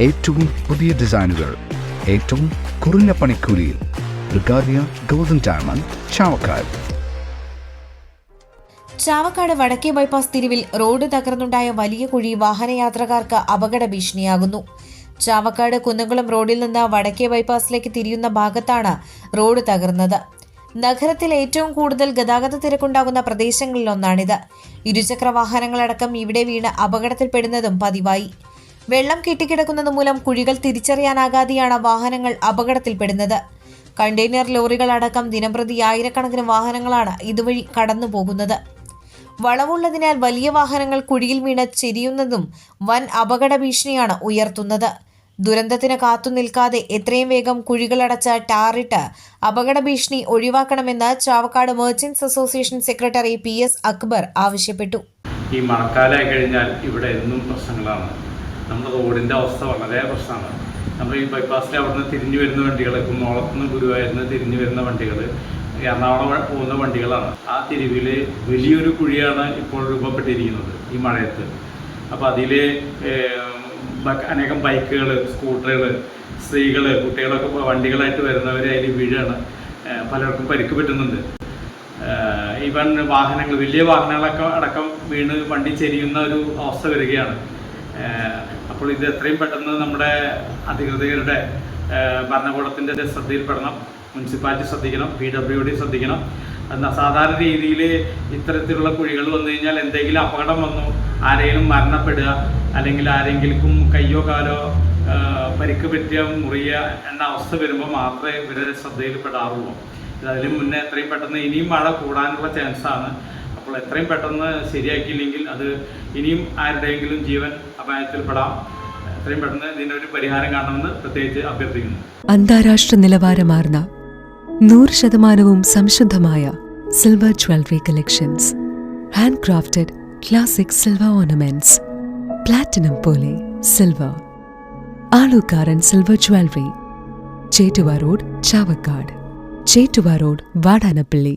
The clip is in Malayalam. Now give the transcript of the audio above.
ഏറ്റവും പുതിയ ഡിസൈനുകൾ ഏറ്റവും കുറഞ്ഞ പണിക്കൂലിയിൽ. ബ്രിഗാദിയ ഗോൾഡൻ ഡയമണ്ട് ചാവക്കാട്. ചാവക്കാട് വടക്കേ ബൈപ്പാസ് തിരിവിൽ റോഡ് തകർന്നുണ്ടായ വലിയ കുഴി വാഹനയാത്രക്കാർക്ക് അപകട ഭീഷണിയാകുന്നു ചാവക്കാട് കുന്നംകുളം റോഡിൽ നിന്ന് വടക്കേ ബൈപ്പാസിലേക്ക് തിരിയുന്ന ഭാഗത്താണ് റോഡ് തകർന്നത്. നഗരത്തിൽ ഏറ്റവും കൂടുതൽ ഗതാഗത തിരക്കുണ്ടാകുന്ന പ്രദേശങ്ങളിലൊന്നാണിത്. ഇരുചക്ര വാഹനങ്ങളടക്കം ഇവിടെ വീണ് അപകടത്തിൽപ്പെടുന്നതും പതിവായി. വെള്ളം കെട്ടിക്കിടക്കുന്നത് മൂലം കുഴികൾ തിരിച്ചറിയാനാകാതെയാണ് വാഹനങ്ങൾ അപകടത്തിൽപ്പെടുന്നത്. കണ്ടെയ്നർ ലോറികൾ അടക്കം ദിനംപ്രതി ആയിരക്കണക്കിന് വാഹനങ്ങളാണ് ഇതുവഴി കടന്നു പോകുന്നത് വളവുള്ളതിനാൽ വലിയ വാഹനങ്ങൾ കുഴിയിൽ വീണ് ചെരിയുന്നതും വൻ അപകട ഭീഷണിയാണ് ഉയർത്തുന്നത്. ദുരന്തത്തിന് കാത്തു നിൽക്കാതെ എത്രയും വേഗം കുഴികളടച്ച ടാറിട്ട് അപകട ഭീഷണി ഒഴിവാക്കണമെന്ന് Chavakkad merchants association secretary P S Akbar ആവശ്യപ്പെട്ടു. ഈ മഴക്കാലമായി കഴിഞ്ഞാൽ ഇവിടെ എന്നും പ്രശ്നങ്ങളാണ്. നമ്മുടെ റോഡിന്റെ അവസ്ഥ വളരെ പ്രശ്നമാണ്. നമ്മൾ ഈ ബൈപ്പാസിൽ അവിടുന്ന് തിരിഞ്ഞു വരുന്ന വണ്ടികൾ കുന്നോളത്ത് നിന്ന് ഗുരുവായൂരിൽ തിരിഞ്ഞു വരുന്ന വണ്ടികൾ എറണാകുളം പോകുന്ന വണ്ടികളാണ്. ആ തിരിവിൽ വലിയൊരു കുഴിയാണ് ഇപ്പോൾ രൂപപ്പെട്ടിരിക്കുന്നത് ഈ മഴയത്ത്. അപ്പോൾ അതിൽ അനേകം ബൈക്കുകൾ സ്കൂട്ടറുകൾ സ്ത്രീകൾ കുട്ടികളൊക്കെ വണ്ടികളായിട്ട് വരുന്നവർ അതിൽ വീഴാണ്. പലർക്കും പരിക്ക് പറ്റുന്നുണ്ട്. ഈവൻ വാഹനങ്ങൾ വലിയ വാഹനങ്ങളൊക്കെ അടക്കം വീണ് വണ്ടി ചെരിയുന്ന ഒരു അവസ്ഥ വരികയാണ്. അപ്പോൾ ഇത് എത്രയും പെട്ടെന്ന് നമ്മുടെ അധികൃതരുടെ ഭരണകൂടത്തിന്റെ ശ്രദ്ധയിൽപ്പെടണം. മുനിസിപ്പാലിറ്റി ശ്രദ്ധിക്കണം പി ഡബ്ല്യു ഡി ശ്രദ്ധിക്കണം. സാധാരണ രീതിയിൽ ഇത്തരത്തിലുള്ള കുഴികൾ വന്നു കഴിഞ്ഞാൽ എന്തെങ്കിലും അപകടം വന്നു ആരെങ്കിലും മരണപ്പെടുക അല്ലെങ്കിൽ ആരെങ്കിലും കയ്യോ കാലോ പരിക്ക് പറ്റിയ മുറിയ എന്ന അവസ്ഥ വരുമ്പോൾ മാത്രമേ ഇവരുടെ ശ്രദ്ധയിൽപ്പെടാറുള്ളൂ. അതിന് മുന്നേ എത്രയും പെട്ടെന്ന് ഇനിയും മഴ കൂടാനുള്ള ചാൻസാണ് അപ്പോൾ എത്രയും പെട്ടെന്ന് ശരിയാക്കിയില്ലെങ്കിൽ അത് ഇനിയും ആരുടെയെങ്കിലും ജീവൻ അപായത്തിൽപ്പെടാം. എത്രയും പെട്ടെന്ന് ഇതിനൊരു പരിഹാരം കാണണമെന്ന് പ്രത്യേകിച്ച് അഭ്യർത്ഥിക്കുന്നു. അന്താരാഷ്ട്ര നിലവാരമാർന്ന നൂറ് ശതമാനവും സംശുദ്ധമായ silver jewellery collections hand crafted classic silver ornaments platinum പോലെ silver Alukkaran silver jewellery Chettuva road Chavakkad. Chettuva road Vadanappally.